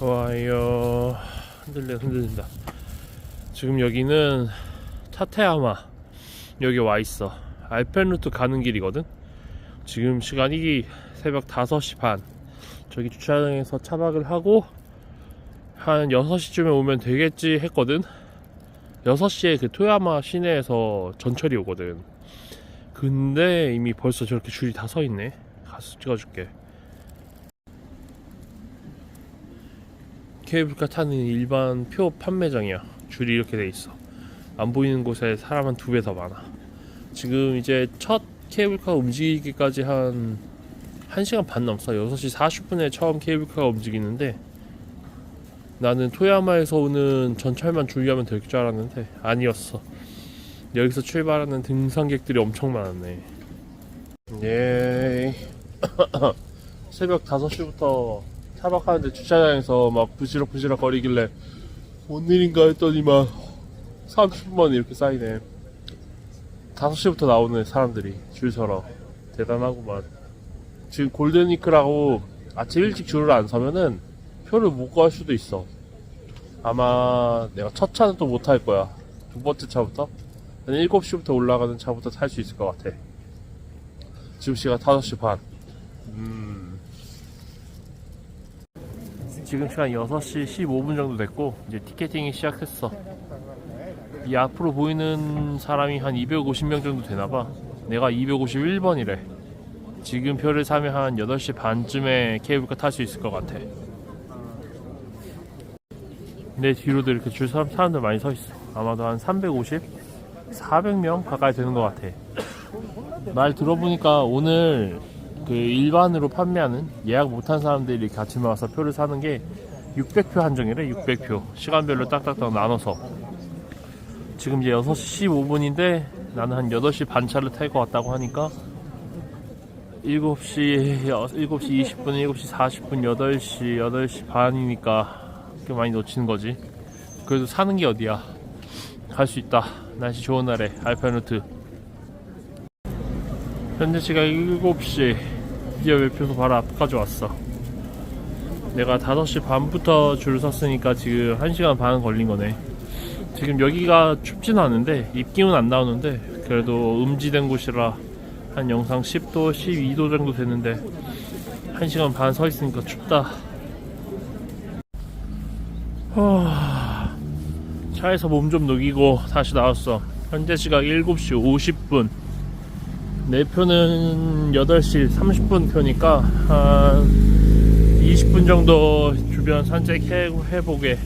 와요 흔들려 흔들린다. 지금 여기는 타테야마. 여기 와 있어. 알펜루트 가는 길이거든? 지금 시간이 새벽 5시 반. 저기 주차장에서 차박을 하고 한 6시쯤에 오면 되겠지 했거든? 6시에 그 토야마 시내에서 전철이 오거든. 근데 이미 벌써 저렇게 줄이 다 서 있네. 가서 찍어줄게 케이블카 타는 일반 표 판매장이야. 줄이 이렇게 돼 있어. 안 보이는 곳에 사람 한 두 배 더 많아. 지금 이제 첫 케이블카 움직이기까지 한 1시간 반 넘었어. 6시 40분에 처음 케이블카가 움직이는데 나는 토야마에서 오는 전철만 준비하면 될 줄 알았는데 아니었어. 여기서 출발하는 등산객들이 엄청 많았네. 예. 새벽 5시부터 차박하는데 주차장에서 막 부시럭부시럭 거리길래 뭔 일인가 했더니만 30분 이렇게 쌓이네. 5시부터 나오는 사람들이. 줄 서러. 대단하구만 지금 골든위크라고 아침 일찍 줄을 안 서면은 표를 못 구할 수도 있어. 아마 내가 첫 차는 또 못 탈 거야. 두 번째 차부터? 한 7시부터 올라가는 차부터 탈 수 있을 것 같아. 지금 시간 5시 반. 음. 지금 시간 6시 15분 정도 됐고 이제 티켓팅이 시작했어. 이 앞으로 보이는 사람이 한 250명 정도 되나봐. 내가 251번이래. 지금 표를 사면 한 8시 반쯤에 케이블카 탈 수 있을 것 같아. 내 뒤로도 이렇게 줄 사람, 사람들 많이 서 있어. 아마도 한 350? 400명 가까이 되는 것 같아. 말 들어보니까 오늘 그 일반으로 판매하는 예약 못한 사람들이 같이 모아서 표를 사는 게 600표 한정이래 600표. 시간별로 딱딱딱 나눠서. 지금 이제 6시 15분인데 나는 한 8시 반 차를 탈 것 같다고 하니까 7시, 7시 20분, 7시 40분, 8시, 8시 반이니까 꽤 많이 놓치는 거지. 그래도 사는 게 어디야? 갈 수 있다. 날씨 좋은 날에 알파누트. 현재 시각 7시 드디어 매표소 바로 앞까지 왔어. 내가 5시 반부터 줄을 섰으니까 지금 1시간 반 걸린 거네. 지금 여기가 춥지는 않은데 입김은 안 나오는데 그래도 음지된 곳이라 한 영상 10도 12도 정도 되는데 1시간 반 서 있으니까 춥다. 하... 차에서 몸 좀 녹이고 다시 나왔어. 현재 시각 7시 50분 내 표는 8시 30분 표니까 한 20분 정도 주변 산책해보게.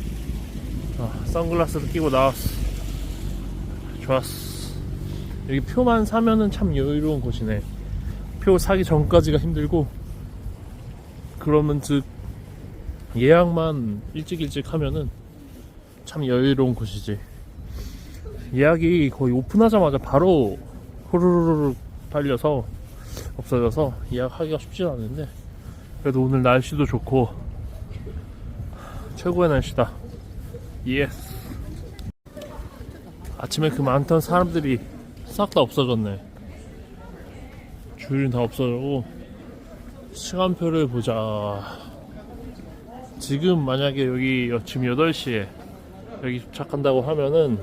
어, 선글라스도 끼고 나왔어. 좋았어. 여기 표만 사면은 참 여유로운 곳이네. 표 사기 전까지가 힘들고 그러면 즉 예약만 일찍 일찍 하면은 참 여유로운 곳이지. 예약이 거의 오픈하자마자 바로 호루루루 달려서 없어져서 예약하기가 쉽지 않은데 그래도 오늘 날씨도 좋고 최고의 날씨다. 예스 아침에 그 많던 사람들이 싹 다 없어졌네. 줄은 다 없어졌고 시간표를 보자. 지금 만약에 여기 지금 8시에 여기 도착한다고 하면은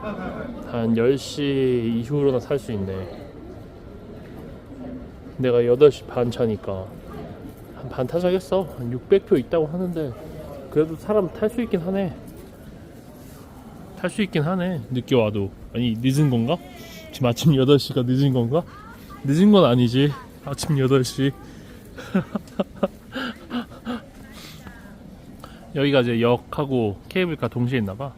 한 10시 이후로나 탈수 있네 내가 8시 반 차니까. 한 반 타자겠어? 한 600표 있다고 하는데 그래도 사람 탈 수 있긴 하네. 탈 수 있긴 하네 늦게 와도. 아니 늦은 건가? 지금 아침 8시가 늦은 건가? 늦은 건 아니지. 아침 8시. 여기가 이제 역하고 케이블카 동시에 있나봐.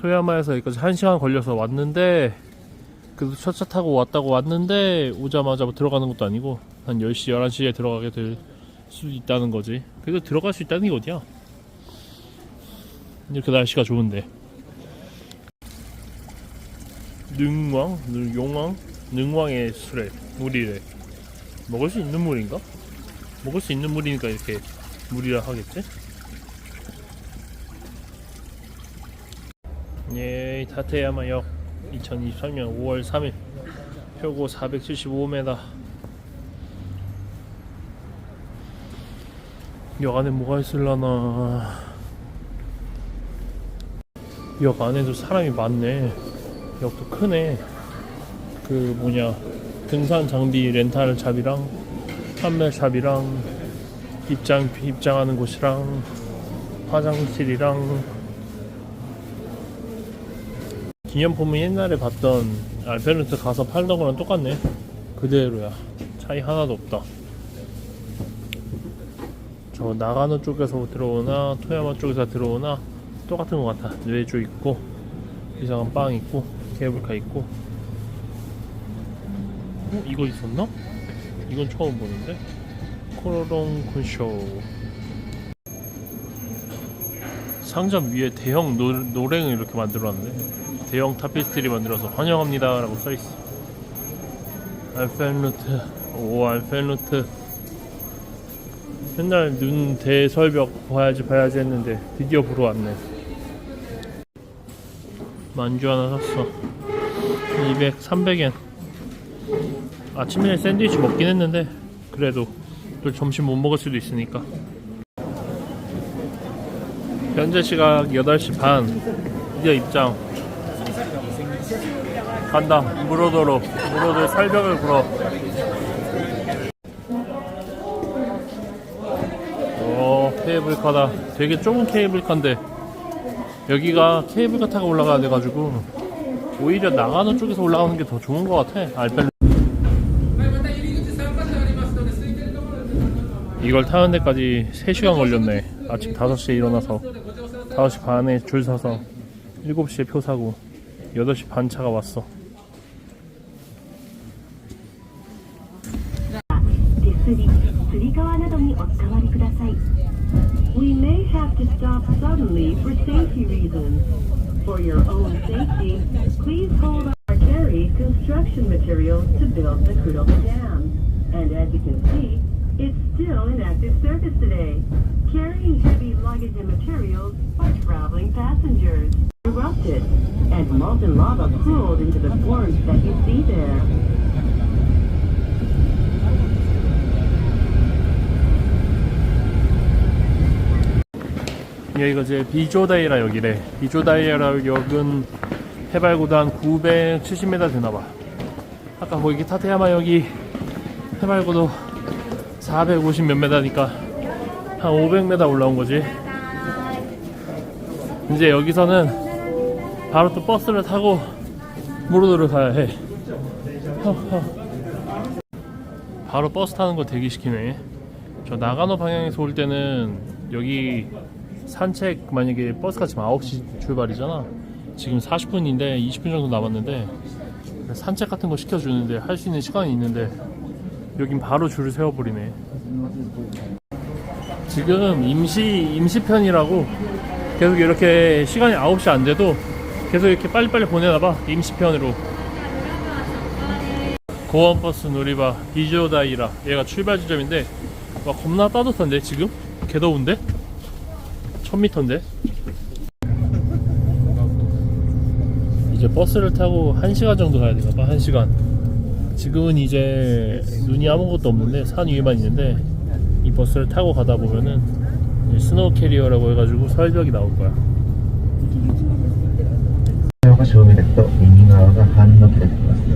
토야마에서 여기까지 1시간 걸려서 왔는데 그래도 첫차 타고 왔다고 왔는데 오자마자 뭐 들어가는 것도 아니고 한 10시 11시에 들어가게 될 수 있다는 거지 그래도 들어갈 수 있다는 게 어디야 이렇게 날씨가 좋은데 능왕? 능- 용왕? 능왕의 술에 물이래 먹을 수 있는 물인가? 먹을 수 있는 물이니까 이렇게 물이라 하겠지? 예, 타테야마역 2023년 5월 3일 표고 475m 역 안에 뭐가 있을라나? 역 안에도 사람이 많네. 역도 크네. 그 뭐냐 등산 장비 렌탈 샵이랑 판매 샵이랑 입장 입장하는 곳이랑 화장실이랑 기념품은 옛날에 봤던 알페르트 가서 팔던 거랑 똑같네. 그대로야. 차이 하나도 없다. 저 나가노 쪽에서 들어오나 토야마 쪽에서 들어오나 똑같은 것 같아. 뇌조 있고 이상한 빵 있고 케이블카 있고. 어? 이거 있었나? 이건 처음 보는데? 코로롱 쿤쇼. 상점 위에 대형 노, 노랭을 이렇게 만들어놨네 대형 타피스트리 만들어서 환영합니다 라고 써있어. 알펜루트. 오 알펜루트. 맨날 눈 대설벽 봐야지 봐야지 했는데 드디어 보러 왔네. 만주 하나 샀어. 200, 300엔. 아침에 샌드위치 먹긴 했는데 그래도 또 점심 못 먹을 수도 있으니까. 현재 시각 8시 반. 드디어 입장 간다 무로도로 무로도의 살벽을 불어. 오 케이블카다. 되게 좁은 케이블카인데 여기가 케이블카 타고 올라가야 돼가지고 오히려 나가는 쪽에서 올라가는 게 더 좋은 것 같아 알펜 이걸 타는 데까지 3시간 걸렸네. 아침 5시에 일어나서 5시 반에 줄 서서 7시에 표 사고 8시 반 차가 왔어 여기가 이제 비조다이라 역이래. 비조다이라 역은 해발고도 한 970m 되나봐. 아까 거기 타테야마 역이 해발고도 450 몇 메다니까 한 500m 올라온 거지. 이제 여기서는 바로 또 버스를 타고 무르도를 가야 해. 바로 버스 타는 거 대기시키네. 저 나가노 방향에서 올 때는 여기 산책 만약에 버스가 지금 9시 출발이잖아 지금 40분인데 20분 정도 남았는데 산책 같은 거 시켜주는데 할 수 있는 시간이 있는데 여긴 바로 줄을 세워버리네 지금 임시 임시편이라고 계속 이렇게 시간이 9시 안 돼도 계속 이렇게 빨리빨리 보내나봐 임시편으로 고원버스 놀이바 비조다이라 얘가 출발 지점인데 와 겁나 따뜻한데 지금? 개 더운데? 1000m인데? 이제 버스를 타고 1시간 정도 가야 되나봐 1시간 지금은 이제 눈이 아무것도 없는데 산 위에만 있는데 이 버스를 타고 가다 보면은 이제 스노우 캐리어라고 해가지고 설벽이 나올 거야 が正面ですと右側が半の木できます。で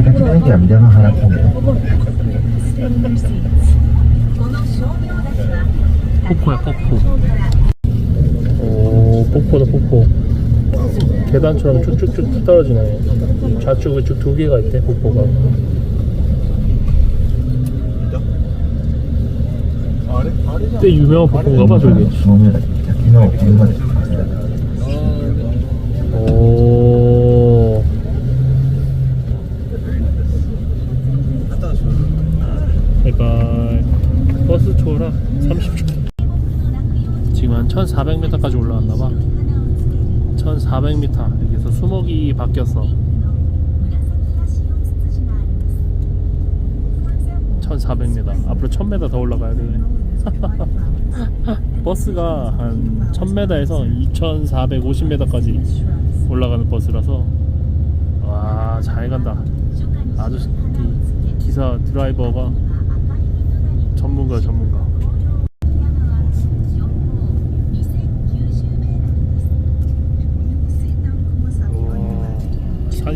立ち回りは右側が原本です。 폭포야 폭포 오 폭포다 폭포 계단처럼 쭉쭉쭉 떨어지네 좌측 우측 두 개가 있대 폭포가 꽤 유명한 폭포인가 봐 저기 한 1400m까지 올라왔나봐. 1400m 여기서 수목이 바뀌었어. 1400m 앞으로 1000m 더 올라가야 돼. 버스가 한 1000m에서 2450m까지 올라가는 버스라서. 와 잘 간다. 이 기사 드라이버가 전문가 전문가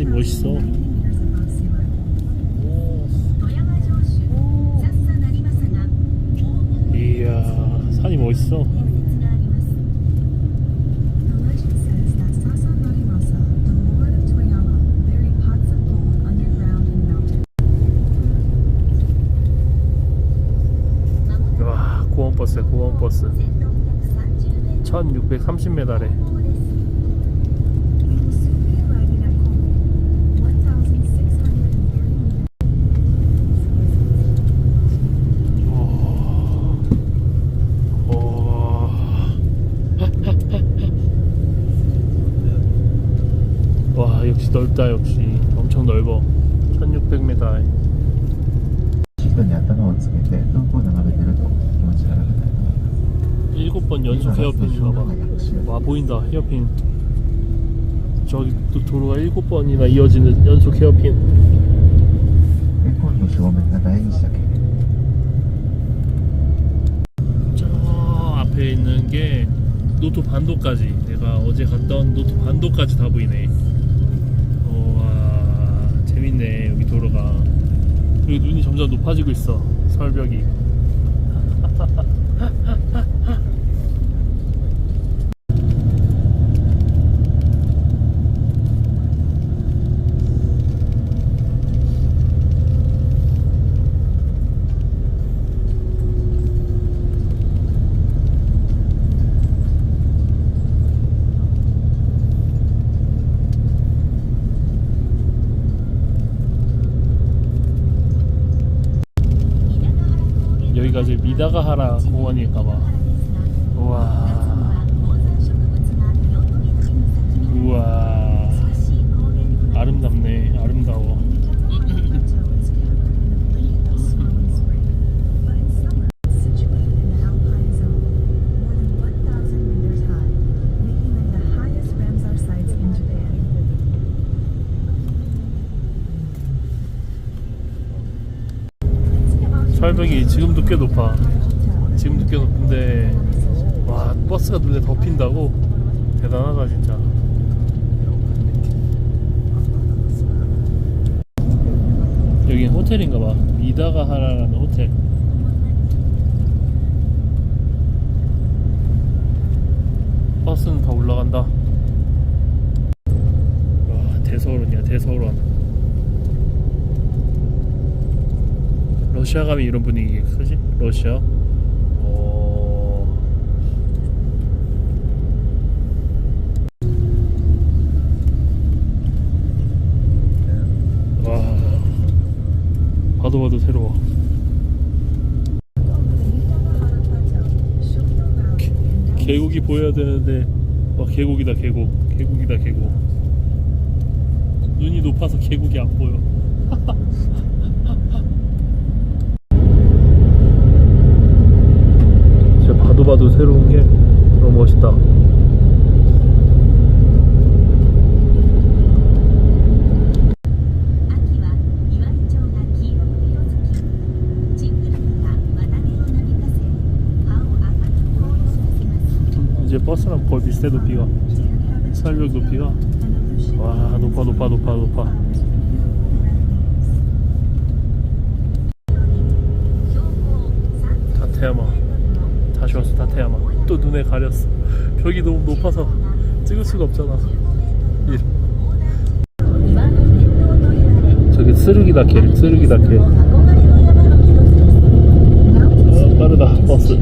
멋있어. 오. 이야, 산이 멋있어. 와, 고원버스, 고원버스. 1630m래. 와, 역시 넓다 역시. 엄청 넓어. 1600m 일곱 번 연속 헤어핀인가봐. 와 보인다 헤어핀. 저기 또 도로가 7번이나 이어지는 연속 헤어핀. 저 앞에 있는 게 노토 반도까지. 내가 어제 갔던 노토 반도까지 다 보이네. 와 재밌네 여기 도로가. 그리고 눈이 점점 높아지고 있어 설벽이. 여기가 이제 미다가 하라 공원일까봐. 우와. 우와. 아름답네. 아름다워. 설벽이 지금도 꽤 높아. 지금도 꽤 높은데 와 버스가 눈에 덮인다고 대단하다 진짜. 여기 호텔인가봐. 미다가하라라는 호텔. 버스는 더 올라간다. 와 대서울원이야 대서울원. 러시아 가면 이런 분위기 크지? 러시아? 어... 와. 봐도 봐도 새로워. 계곡이 보여야 되는데 와 계곡이다 계곡. 계곡이다 계곡. 눈이 높아서 계곡이 안 보여 진짜 봐도 새로운 게 너무 멋있다. 이제 버스랑 거의 비슷해 높이가. 설벽 높이가. 와 높아 높아 높아 높아. 다테야마 왔어 다테야마 또 눈에 가렸어. 벽이 너무 높아서 찍을 수가 없잖아. 이- 저기 쓰르기다 길 쓰르기다 길 아, 빠르다. 버스.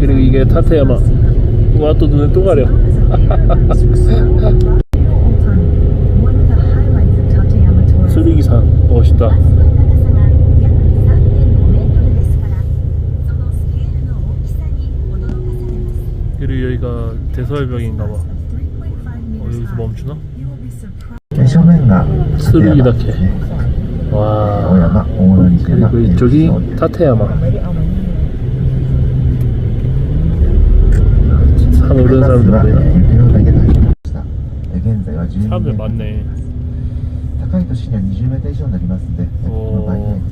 그리고 이게 타테야마 와 또 눈에 또 가려. 쓰르기산 멋있다 그리고 여기가 대서해병인가 봐. 어, 여기서 멈추나? 스루이다케. 와. 그리고 저기 타테야마. 산 오르는 사람들 보이나? 사람들 많네. 오, 어.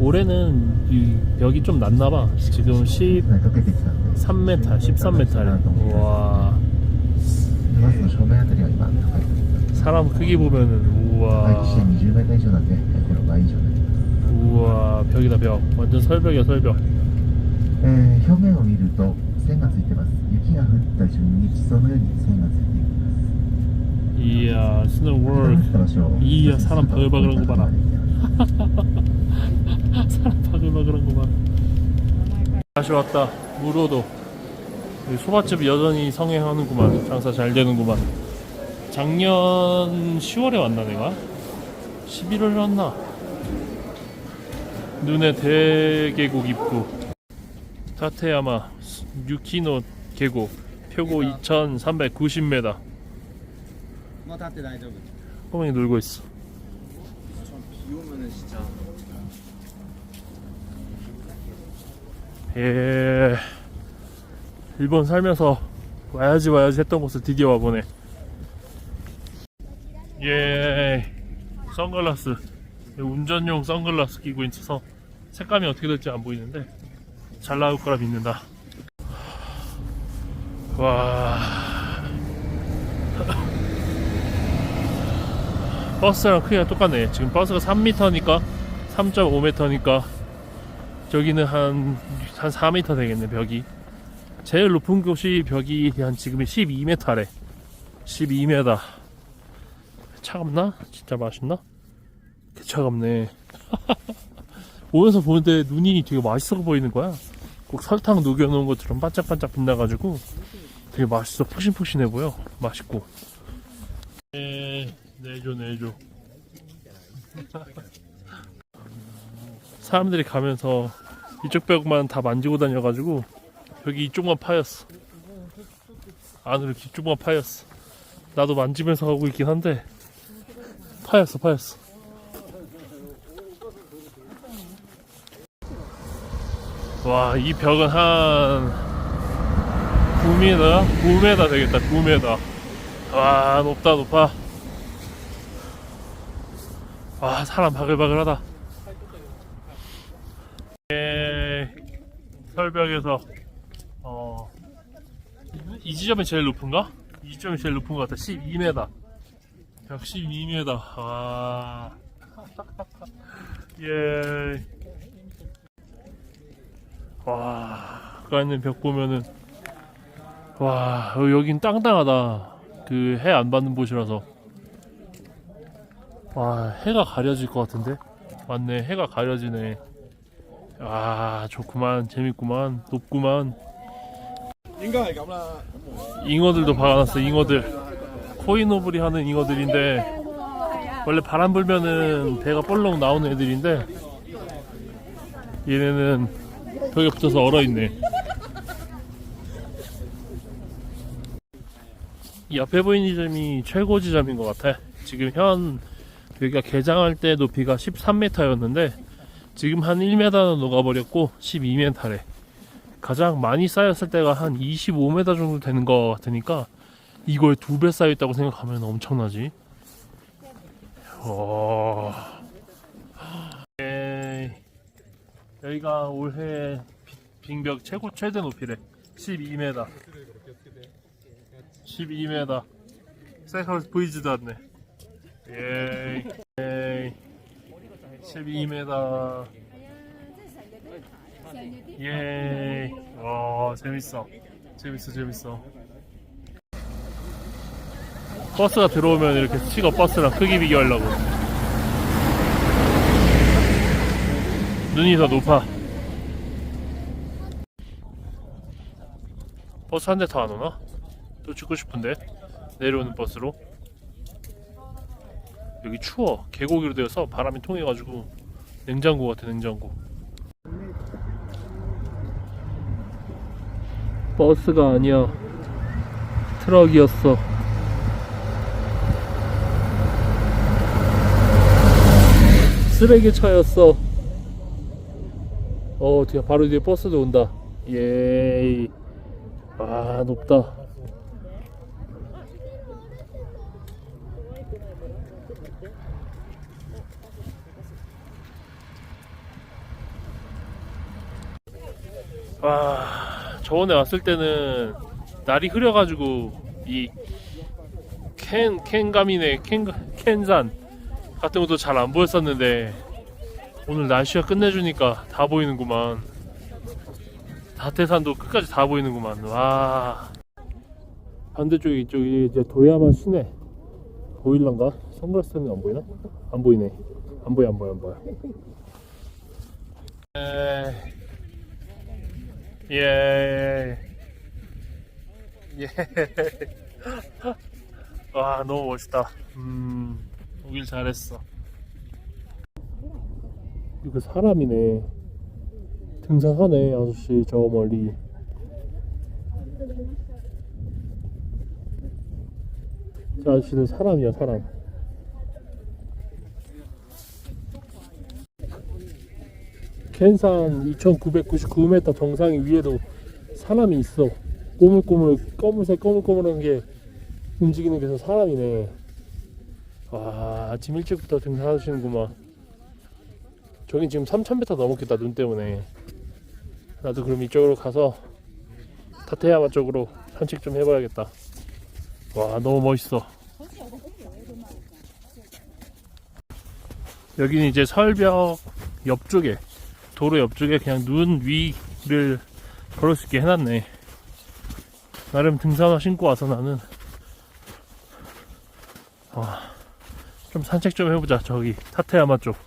올해는 이 벽이 좀 낮나 봐. 지금 10, 3m, 13m래. 와. 사람 크기 보면은 우와. 우와 벽이다 벽. 완전 설벽이야 설벽. 이야 스노우월 이야 사람 바글바글한 거 봐라. 사람 바글바글한 거 봐라. 다시 왔다. 무로도. 소밭집 여전히 성행하는구만. 장사 잘 되는구만. 작년 10월에 왔나 내가? 11월에 왔나? 눈에 대계곡 입구. 타테야마 유키노 계곡. 표고 그러니까. 2390m 엄마 탔대 나이 저거 호명이 놀고 있어. 비 오면은 진짜 예. 일본 살면서 와야지 와야지 했던 곳을 드디어 와보네. 예. 선글라스. 운전용 선글라스 끼고 있어서 색감이 어떻게 될지 안 보이는데 잘 나올 거라 믿는다. 와. 버스랑 크기가 똑같네. 지금 버스가 3m니까 3.5m니까 저기는 한, 한 4m 되겠네, 벽이. 제일 높은 곳이 벽이 한 지금 12m래. 12m. 차갑나? 진짜 맛있나? 개 차갑네. 오면서 보는데 눈이 되게 맛있어 보이는 거야. 꼭 설탕 녹여놓은 것처럼 반짝반짝 빛나가지고 되게 맛있어. 푹신푹신해 보여. 맛있고. 네, 내줘, 내줘. 사람들이 가면서 이쪽 벽만 다 만지고 다녀가지고 벽이 이쪽만 파였어. 안으로 이쪽만 파였어. 나도 만지면서 가고 있긴 한데 파였어, 파였어. 와, 이 벽은 한 9m? 9m 되겠다, 9m. 와, 높다, 높아. 와, 사람 바글바글하다. 예, 설벽에서 어, 이 지점이 제일 높은가? 이 지점이 제일 높은 것 같아. 12m. 벽 12m. 와. 예. 와. 아까 있는 벽 보면은 와 어, 여긴 땅땅하다. 그 해 안 받는 곳이라서. 와 해가 가려질 것 같은데. 맞네 해가 가려지네. 아 좋구만. 재밌구만. 높구만. 잉어들도 박아놨어 잉어들. 코이노블이 하는 잉어들인데 원래 바람 불면은 배가 볼록 나오는 애들인데 얘네는 벽에 붙어서 얼어있네. 이 앞에 보이는 지점이 최고 지점인 것 같아. 지금 현 여기가 개장할 때 높이가 13m였는데 지금 한 1m는 녹아버렸고 12m래. 가장 많이 쌓였을 때가 한 25m 정도 되는 것 같으니까 이거에 두배 쌓여있다고 생각하면 엄청나지. 와. 에이, 여기가 올해 비- 빙벽 최고 최대 높이래. 12m 12m 셀카 보이지도 않네. 예이 12m 예. 와, 재밌어. 재밌어, 재밌어. 버스가 들어오면 이렇게 찍어 버스랑 크기 비교하려고. 눈이 더 높아. 버스 한 대 더 안 오나? 또 찍고 싶은데. 내려오는 버스로. 여기 추워. 계곡으로 되어서 바람이 통해가지고 냉장고 같아, 냉장고. 버스가 아니야. 트럭이었어. 쓰레기 차였어. 어, 뒤에 바로 뒤에 버스도 온다. 예이. 아, 높다. 와, 저번에 왔을 때는 날이 흐려가지고 이켄 켄감이네 켄 켄산 같은 것도 잘 안 보였었는데 오늘 날씨가 끝내주니까 다 보이는구만. 다태산도 끝까지 다 보이는구만. 와. 반대쪽에 이쪽이 이제 도야마 시내 보일런가? 선글라스 때문에 안 보이나? 안 보이네. 안 보여 안 보여 안 보여. 에... 예. 예. 와 너무 멋있다. 음 오길 잘했어. 이거 사람이네. 등산하네 아저씨 저 멀리. 저 아저씨는 사람이야 사람. 켄산 2999m 정상 위에도 사람이 있어. 꼬물꼬물 검은색 꼬물꼬물한 게 움직이는 게저 사람이네. 와 아침 일찍부터 등산하시는구만. 저긴 지금 3000m 넘었겠다 눈 때문에. 나도 그럼 이쪽으로 가서 타테야마 쪽으로 산책 좀 해봐야겠다. 와 너무 멋있어. 여기는 이제 설벽 옆쪽에 도로 옆쪽에 그냥 눈 위를 걸을 수 있게 해놨네. 나름 등산화 신고 와서 나는 와, 좀 산책 좀 해보자. 저기 타테야마 쪽.